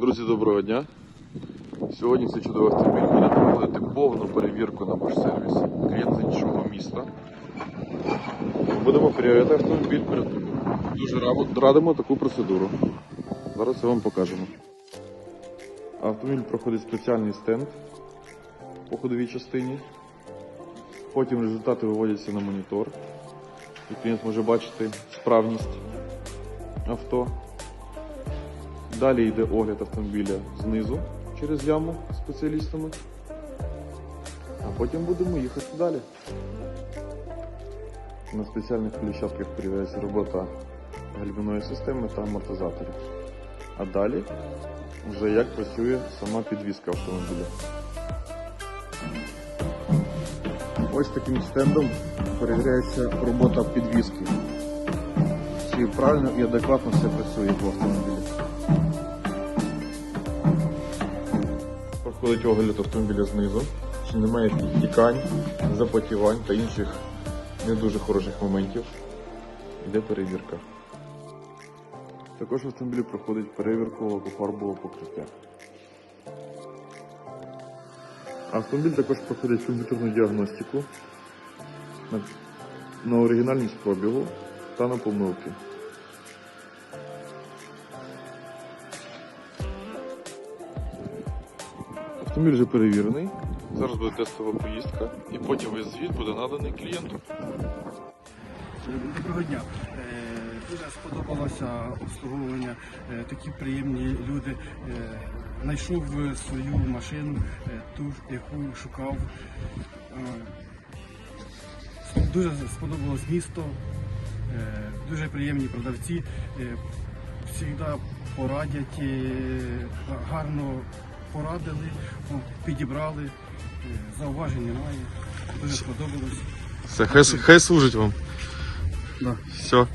Друзі, доброго дня. Сьогодні цей чудовий автомобіль буде проходити повну перевірку на Башсервіс. Клієнт з іншого міста. Будемо перевіряти автомобіль Дуже радимо таку процедуру. Зараз я вам покажемо. Автомобіль проходить спеціальний стенд по ходовій частині. Потім результати виводяться на монітор. І клієнт може бачити справність авто. Далі йде огляд автомобіля знизу через яму спеціалістами. А потім будемо їхати далі. На спеціальних площадках перевіряється робота гальмівної системи та амортизаторів. А далі вже як працює сама підвізка автомобіля. Ось таким стендом перевіряється робота підвізки. Чи правильно і адекватно все працює в автомобілі. Проходить огляд автомобіля знизу, чи немає тікань, запотівань та інших не дуже хороших моментів. Йде перевірка. Також в автомобілі проходить перевірку лакофарбового покриття. Автомобіль також проходить комп'ютерну діагностику на, на оригінальність пробігу та на помилки. Автомобіль вже перевірений. Зараз буде тестова поїздка і потім весь звіт буде наданий клієнту. Доброго дня. Е, Дуже сподобалося обслуговування. Е, Такі приємні люди. Е, Знайшов свою машину, ту, яку шукав. Дуже сподобалось місто. Дуже приємні продавці. Завжди порадять, гарно порадили, підібрали. зауваження Зауважень немає. Дуже сподобалось. Все, хай, хай служить вам. Да. Все.